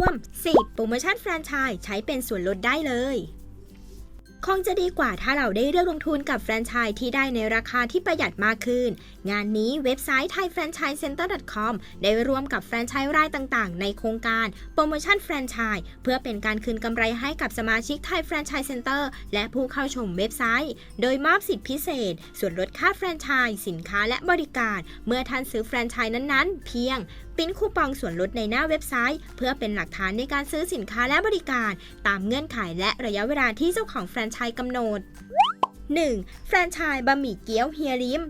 วม 10 โปรโมชั่นแฟรนไชส์ใช้เป็นส่วนลดได้เลย คงจะดีกว่าถ้าเราได้เลือกลงทุนกับแฟรนไชส์ที่ได้ในราคาที่ประหยัดมากขึ้น งานนี้เว็บไซต์ thaifranchisecenter.com ได้ร่วมกับแฟรนไชส์รายต่างๆ ในโครงการโปรโมชั่นแฟรนไชส์เพื่อเป็นการคืนกำไรให้กับสมาชิกไทยแฟรนไชส์เซ็นเตอร์และผู้เข้าชมเว็บไซต์ โดยมอบสิทธิพิเศษ ส่วนลดค่าแฟรนไชส์สินค้าและบริการ เมื่อท่านซื้อแฟรนไชส์นั้นๆ เพียง ปริ้นคูปองส่วนลดในหน้าเว็บไซต์ เพื่อเป็นหลักฐานในการซื้อสินค้าและบริการ ตามเงื่อนไขและระยะเวลาที่เจ้าของแฟรนไชส์กำหนด 1. แฟรนไชส์บะหมี่เกี๊ยวเฮียริม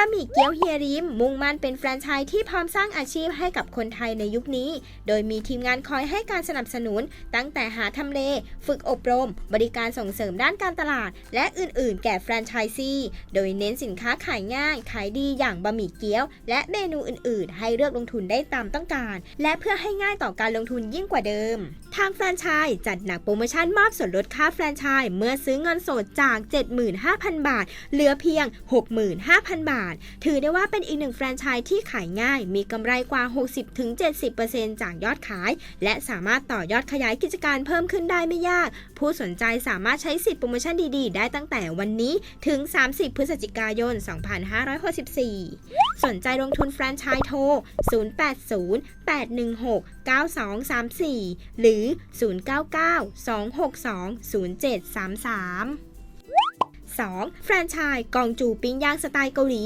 บะหมี่เกี๊ยวเฮียริม มุ่งมั่นเป็นแฟรนไชส์ที่พร้อมสร้างอาชีพให้กับคนไทยในยุคนี้ โดยมีทีมงานคอยให้การสนับสนุน ตั้งแต่หาทำเล ฝึกอบรม บริการส่งเสริมด้านการตลาด และอื่นๆ แก่แฟรนไชส์ซีโดยเน้นสินค้าขายง่าย ขายดีอย่างบะหมี่เกี๊ยว และเมนูอื่นๆ ให้เลือกลงทุนได้ตามต้องการ และเพื่อให้ง่ายต่อการลงทุนยิ่งกว่าเดิมทางแฟรนไชส์จัดหนักโปรโมชั่นมอบส่วนลดค่าแฟรนไชส์เมื่อซื้อเงินสดจาก 75,000 บาท เหลือเพียง 65,000 บาท ถือได้ว่าเป็นอีกหนึ่งแฟรนไชส์ที่ขายง่าย มีกำไรกว่า 60-70%จากยอดขาย และสามารถต่อยอดขยายกิจการเพิ่มขึ้นได้ไม่ยาก ผู้สนใจสามารถใช้สิทธิโปรโมชั่นดีๆ ได้ตั้งแต่วันนี้ถึง 30 พฤศจิกายน 2564 สนใจลงทุนแฟรนไชส์โทร 9234 หรือ 099-262-0733 2. แฟรนไชส์กองจูปิ้งย่างสไตล์เกาหลี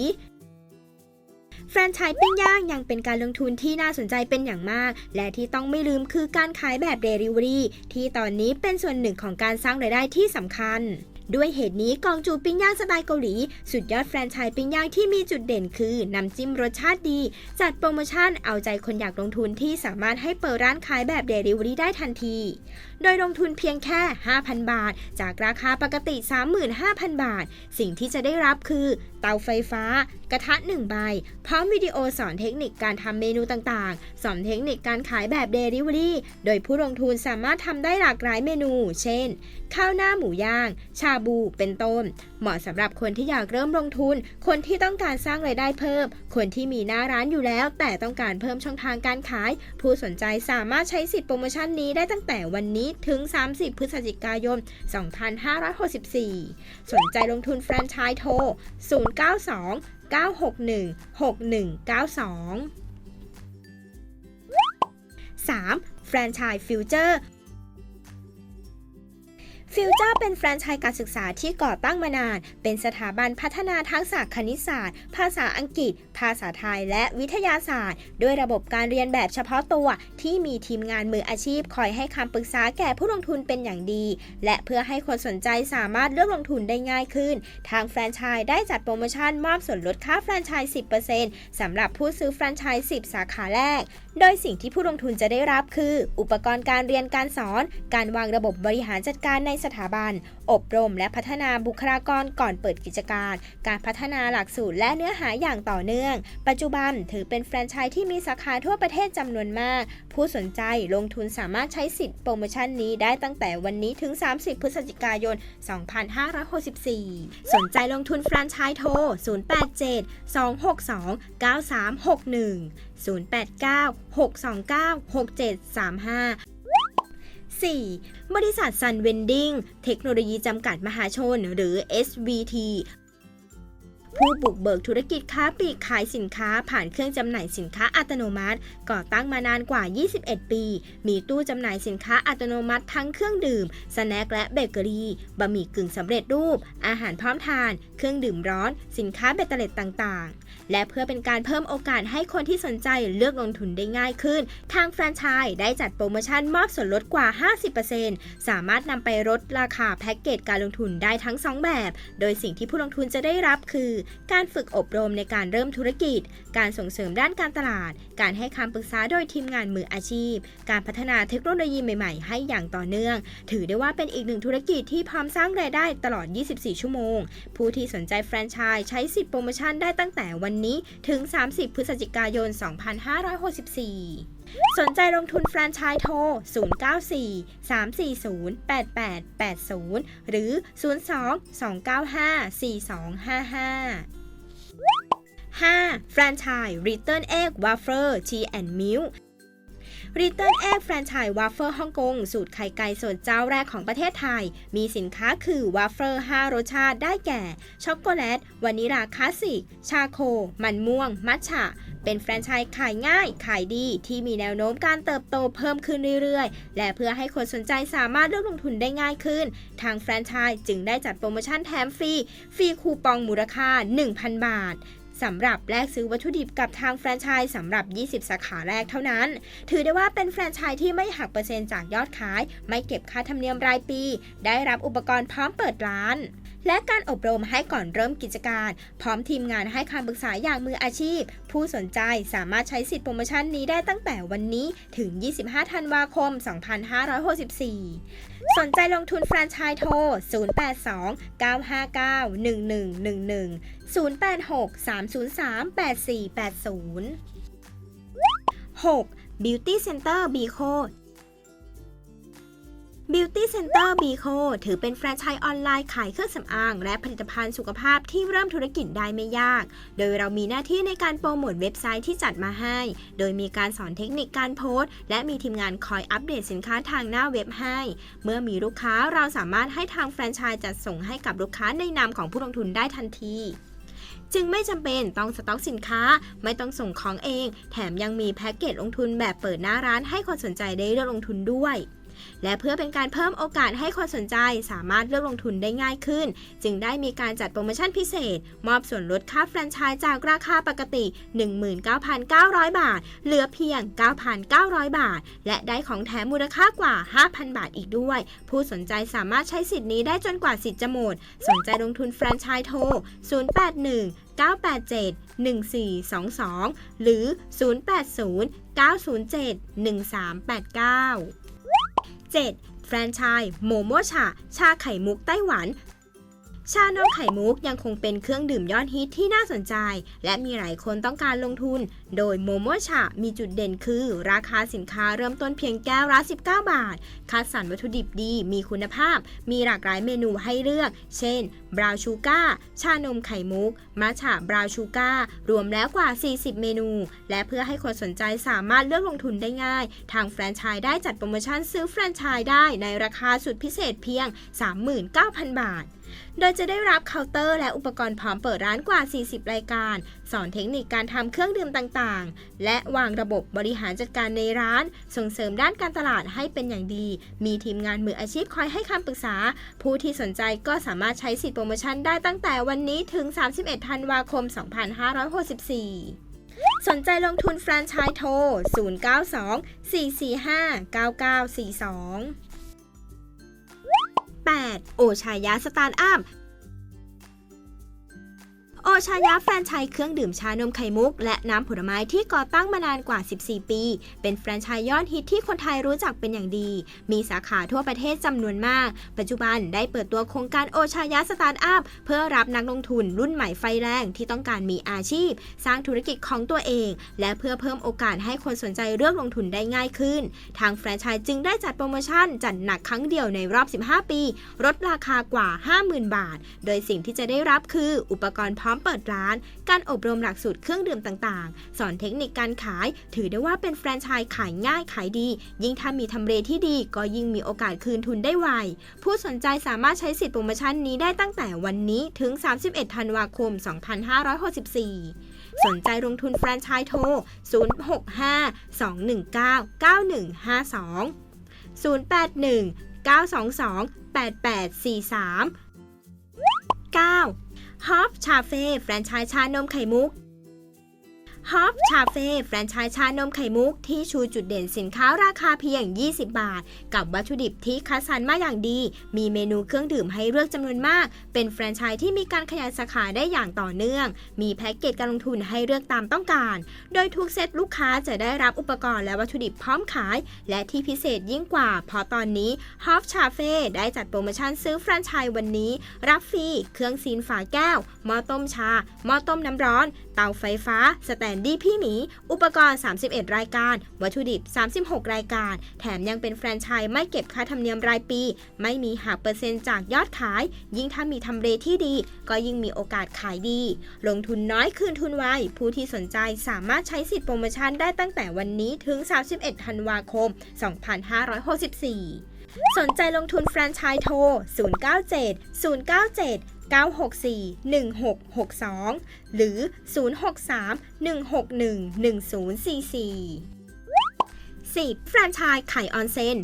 แฟรนไชส์ปิ้งย่างยังเป็นการลงทุนที่น่าสนใจเป็นอย่างมาก และที่ต้องไม่ลืมคือการขายแบบเดลิเวอรี่ที่ตอนนี้เป็นส่วนหนึ่งของการสร้างรายได้ที่สำคัญ ด้วยเหตุนี้กองจูปิ้งย่างสไตล์เกาหลี สุดยอดแฟรนไชส์ปิ้งย่างที่มีจุดเด่นคือน้ำจิ้มรสชาติดี จัดโปรโมชั่นเอาใจคนอยากลงทุนที่สามารถให้เปิดร้านขายแบบเดลิเวอรี่ได้ทันที โดยลงทุนเพียงแค่ 5,000 บาท จากราคาปกติ 35,000 บาท สิ่งที่จะได้รับคือ เตาไฟฟ้า กระทะ1ใบ พร้อมวิดีโอสอนเทคนิคการทำเมนูต่างๆ สอนเทคนิคการขายแบบเดลิเวอรี่โดยผู้ลงทุนสามารถทำได้หลากหลายเมนู เช่น ข้าวหน้าหมูย่าง ชาบู เป็นต้น เหมาะสำหรับคนที่อยากเริ่มลงทุน คนที่ต้องการสร้างรายได้เพิ่ม คนที่มีหน้าร้านอยู่แล้ว แต่ต้องการเพิ่มช่องทางการขาย ผู้สนใจสามารถใช้สิทธิโปรโมชั่นนี้ได้ตั้งแต่วันนี้ถึง 30 พฤศจิกายน 2564 สนใจลงทุนแฟรนไชส์โทร 092 961 6192 3. แฟรนไชส์ฟิวเจอร์ ฟิวเจอร์เป็นแฟรนไชส์การศึกษาที่ก่อตั้งมานาน เป็นสถาบันพัฒนาทักษะคณิตศาสตร์ ภาษาอังกฤษ ภาษาไทย และวิทยาศาสตร์ ด้วยระบบการเรียนแบบเฉพาะตัว ที่มีทีมงานมืออาชีพคอยให้คำปรึกษาแก่ผู้ลงทุนเป็นอย่างดี และเพื่อให้คนสนใจสามารถเลือกลงทุนได้ง่ายขึ้น ทางแฟรนไชส์ได้จัดโปรโมชั่นมอบส่วนลดค่าแฟรนไชส์ 10%สำหรับผู้ซื้อแฟรนไชส์ 10 สาขาแรกโดยสิ่งที่ผู้ลงทุนจะได้รับคือ อุปกรณ์การเรียนการสอน การวางระบบบริหารจัดการในสถาบัน อบรมและพัฒนาบุคลากรก่อนเปิดกิจการ การพัฒนาหลักสูตรและเนื้อหาอย่างต่อเนื่อง ปัจจุบันถือเป็นแฟรนไชส์ที่มีสาขาทั่วประเทศจำนวนมาก ผู้สนใจลงทุนสามารถใช้สิทธิ์โปรโมชั่นนี้ได้ตั้งแต่วันนี้ถึง 30 พฤศจิกายน 2564 สนใจลงทุนแฟรนไชส์โทร 087 262 9361 089 629 6735 4. บริษัทซันเวนดิ้งเทคโนโลยีจำกัดมหาชน หรือ SVT ผู้บุกเบิกธุรกิจค้าปลีกขายสินค้าผ่านเครื่องจำหน่ายสินค้าอัตโนมัติ ก่อตั้งมานานกว่า 21 ปี มีตู้จำหน่ายสินค้าอัตโนมัติทั้งเครื่องดื่ม สแน็คและเบเกอรี่ บะหมี่กึ่งสำเร็จรูป อาหารพร้อมทาน เครื่องดื่มร้อน สินค้าเบตเตอร์เล็ตต่างๆ และเพื่อเป็นการเพิ่มโอกาสให้คนที่สนใจเลือกลงทุนได้ง่ายขึ้น ทางแฟรนไชส์ได้จัดโปรโมชั่นมอบส่วนลดกว่า 50%สามารถนำไปลดราคาแพ็กเกจการลงทุนได้ทั้ง 2 แบบ โดยสิ่งที่ผู้ลงทุนจะได้รับคือการฝึกอบรมในการเริ่มธุรกิจ การส่งเสริมด้านการตลาด การให้คำปรึกษาโดยทีมงานมืออาชีพ การพัฒนาเทคโนโลยีใหม่ๆ ให้อย่างต่อเนื่อง ถือได้ว่าเป็นอีกหนึ่งธุรกิจที่พร้อมสร้างรายได้ตลอด 24 ชั่วโมง ผู้ที่สนใจแฟรนไชส์ใช้สิทธิโปรโมชั่นได้ตั้งแต่วันนี้ถึง 30 พฤศจิกายน 2564 สนใจลงทุนแฟรนไชส์โทร 094 340 8880 หรือ 02 295 4255 5. แฟรนไชส์ Return Egg Wafer Tea and Milk ริตเติ้ลเอ็กแฟรนไชส์วาเฟิลฮ่องกง สูตรไข่ไก่สดเจ้าแรกของประเทศไทย มีสินค้าคือวาเฟิล5รสชาติได้แก่ ช็อกโกแลต วานิลาคลาสสิก ชาโค มันม่วง มัทฉะ เป็นแฟรนไชส์ขายง่าย ขายดีที่มีแนวโน้มการเติบโตเพิ่มขึ้นเรื่อยๆ และเพื่อให้คนสนใจสามารถเลือกลงทุนได้ง่ายขึ้น ทางแฟรนไชส์จึงได้จัดโปรโมชั่นแถมฟรี ฟรีคูปองมูลค่า 1,000 บาทสำหรับแลกซื้อวัตถุดิบกับทางแฟรนไชส์สำหรับ 20 สาขาแรกเท่านั้น ถือได้ว่าเป็นแฟรนไชส์ที่ไม่หักเปอร์เซ็นต์จากยอดขาย ไม่เก็บค่าธรรมเนียมรายปี ได้รับอุปกรณ์พร้อมเปิดร้าน และการอบรมให้ก่อนเริ่มกิจการ พร้อมทีมงานให้คำปรึกษาอย่างมืออาชีพ ผู้สนใจสามารถใช้สิทธิโปรโมชั่นนี้ได้ตั้งแต่วันนี้ถึง 25 ธันวาคม 2564 สนใจลงทุนแฟรนไชส์โทร 082 959 1111 086 303 8480 6. Beauty Center Bico Beauty Center Bico ถือเป็นแฟรนไชส์ออนไลน์ขายเครื่องสำอาง และผลิตภัณฑ์สุขภาพที่เริ่มธุรกิจได้ไม่ยาก โดยเรามีหน้าที่ในการโปรโมทเว็บไซต์ที่จัดมาให้ โดยมีการสอนเทคนิคการโพสต์ และมีทีมงานคอยอัปเดตสินค้าทางหน้าเว็บให้ เมื่อมีลูกค้าเราสามารถให้ทางแฟรนไชส์จัดส่งให้กับลูกค้าในนามของผู้ลงทุนได้ทันทีจึงไม่จำเป็นต้องสต็อกสินค้า ไม่ต้องส่งของเอง แถมยังมีแพ็กเกจลงทุนแบบเปิดหน้าร้านให้คนสนใจได้เลือกลงทุนด้วย และเพื่อเป็นการเพิ่มโอกาสให้คนสนใจสามารถเลือกลงทุนได้ง่ายขึ้น จึงได้มีการจัดโปรโมชั่นพิเศษ มอบส่วนลดค่าแฟรนไชส์จากราคาปกติ 19,900 บาท เหลือเพียง 9,900 บาท และได้ของแถมมูลค่ากว่า 5,000 บาทอีกด้วย ผู้สนใจสามารถใช้สิทธิ์นี้ได้จนกว่าสิทธิ์จะหมด สนใจลงทุนแฟรนไชส์โทร 081 987 1422 หรือ 080 907 1389 7. แฟรนไชส์โมโมชา ชาไข่มุกไต้หวันชานมไข่มุกยังคงเป็นเครื่องดื่มยอดฮิตที่น่าสนใจ และมีหลายคนต้องการลงทุน โดยโมโมชามีจุดเด่นคือราคาสินค้าเริ่มต้นเพียงแก้วละ 19 บาท คัดสรรวัตถุดิบดี มีคุณภาพ มีหลากหลายเมนูให้เลือก เช่น บราวชูการ์ ชานมไข่มุก มัทฉะบราวชูการ์ รวมแล้วกว่า 40 เมนู และเพื่อให้คนสนใจสามารถเลือกลงทุนได้ง่าย ทางแฟรนไชส์ได้จัดโปรโมชั่นซื้อแฟรนไชส์ได้ในราคาสุดพิเศษเพียง 39,000 บาทโดยจะได้รับเคาน์เตอร์และอุปกรณ์พร้อมเปิดร้านกว่า 40 รายการ สอนเทคนิคการทำเครื่องดื่มต่างๆ และวางระบบบริหารจัดการในร้าน ส่งเสริมด้านการตลาดให้เป็นอย่างดี มีทีมงานมืออาชีพคอยให้คำปรึกษา ผู้ที่สนใจก็สามารถใช้สิทธิโปรโมชั่นได้ตั้งแต่วันนี้ถึง 31 ธันวาคม 2564สนใจลงทุนแฟรนไชส์โทร 092 445 9942 8. โอชายาสตาร์ทอัพ โอชายาแฟรนไชส์เครื่องดื่มชานมไข่มุก และน้ำผลไม้ที่ก่อตั้งมานานกว่า 14 ปี เป็นแฟรนไชส์ยอดฮิตที่คนไทยรู้จักเป็นอย่างดี มีสาขาทั่วประเทศจำนวนมาก ปัจจุบันได้เปิดตัวโครงการโอชายาสตาร์ทอัพ เพื่อรับนักลงทุนรุ่นใหม่ไฟแรงที่ต้องการมีอาชีพ สร้างธุรกิจของตัวเอง และเพื่อเพิ่มโอกาสให้คนสนใจเลือกลงทุนได้ง่ายขึ้น ทางแฟรนไชส์จึงได้จัดโปรโมชั่นจัดหนักครั้งเดียวในรอบ 15 ปีลดราคากว่า 50,000 บาท โดยสิ่งที่จะได้รับคืออุปกรณ์พร้อมเปิดร้าน การอบรมหลักสูตรเครื่องดื่มต่างๆ สอนเทคนิคการขาย ถือได้ว่าเป็นแฟรนไชส์ขายง่ายขายดี ยิ่งถ้ามีทำเลที่ดีก็ยิ่งมีโอกาสคืนทุนได้ไว ผู้สนใจสามารถใช้สิทธิโปรโมชั่นนี้ได้ตั้งแต่วันนี้ถึง 31 ธันวาคม 2564 สนใจลงทุนแฟรนไชส์โทร 065 219 9152 081 922 8843 9. ฮอฟชาเฟ่แฟรนไชส์ชานมไข่มุก ฮอปชาเฟ่แฟรนไชส์ชานมไข่มุกที่ชูจุดเด่นสินค้าราคาเพียง 20 บาท กับวัตถุดิบที่คัดสรรมาอย่างดี มีเมนูเครื่องดื่มให้เลือกจำนวนมาก เป็นแฟรนไชส์ที่มีการขยายสาขาได้อย่างต่อเนื่อง มีแพ็กเกจการลงทุนให้เลือกตามต้องการ โดยทุกเซตลูกค้าจะได้รับอุปกรณ์และวัตถุดิบพร้อมขาย และที่พิเศษยิ่งกว่า เพราะตอนนี้ฮอปชาเฟ่ได้จัดโปรโมชั่นซื้อแฟรนไชส์วันนี้ รับฟรีเครื่องซีนฝาแก้วหม้อต้มชาหม้อต้มน้ำร้อนเตาไฟฟ้า สแตนด์ดีพี่หมี อุปกรณ์ 31 รายการ วัตถุดิบ 36 รายการ แถมยังเป็นแฟรนไชส์ไม่เก็บค่าธรรมเนียมรายปี ไม่มีหักเปอร์เซ็นต์จากยอดขาย ยิ่งถ้ามีทำเลที่ดี ก็ยิ่งมีโอกาสขายดี ลงทุนน้อยคืนทุนไว ผู้ที่สนใจสามารถใช้สิทธิโปรโมชั่นได้ตั้งแต่วันนี้ถึง 31 ธันวาคม 2564 สนใจลงทุนแฟรนไชส์โทร 097 097 964 1662 หรือ 063 161 1044 10. แฟรนไชส์ไข่ออนเซน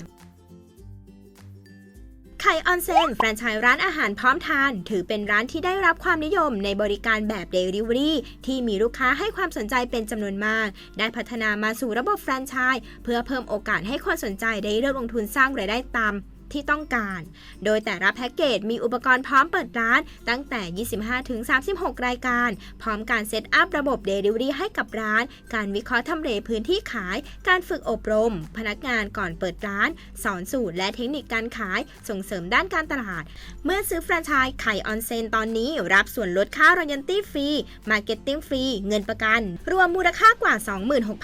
ไข่ออนเซนแฟรนไชส์ร้านอาหารพร้อมทาน ถือเป็นร้านที่ได้รับความนิยมในบริการแบบ Delivery ที่มีลูกค้าให้ความสนใจเป็นจำนวนมาก ได้พัฒนามาสู่ระบบแฟรนไชส์เพื่อเพิ่มโอกาสให้คนสนใจได้เลือกลงทุนสร้างรายได้ตาม ที่ต้องการ โดยแต่ละแพ็กเกจมีอุปกรณ์พร้อมเปิดร้าน ตั้งแต่ 25-36 รายการ พร้อมการเซตอัพระบบ Delivery ให้กับร้าน การวิเคราะห์ทำเลพื้นที่ขาย การฝึกอบรม พนักงานก่อนเปิดร้าน สอนสูตรและเทคนิคการขาย ส่งเสริมด้านการตลาด เมื่อซื้อแฟรนไชส์ไข่ออนเซนตอนนี้รับส่วนลดค่ารอยัลตี้ฟรี มาร์เก็ตติ้งฟรี เงินประกัน รวมมูลค่ากว่า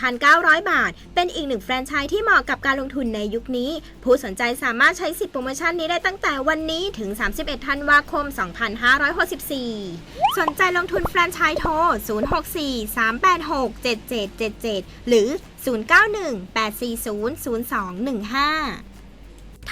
26,900 บาท เป็นอีกหนึ่งแฟรนไชส์ที่เหมาะกับการลงทุนในยุคนี้ ผู้สนใจสามารถใช้สิทธิโปรโมชั่นนี้ได้ตั้งแต่วันนี้ถึง 31 ธันวาคม 2564 สนใจลงทุนแฟรนไชส์โทร 064 386 7777 หรือ 091 840 0215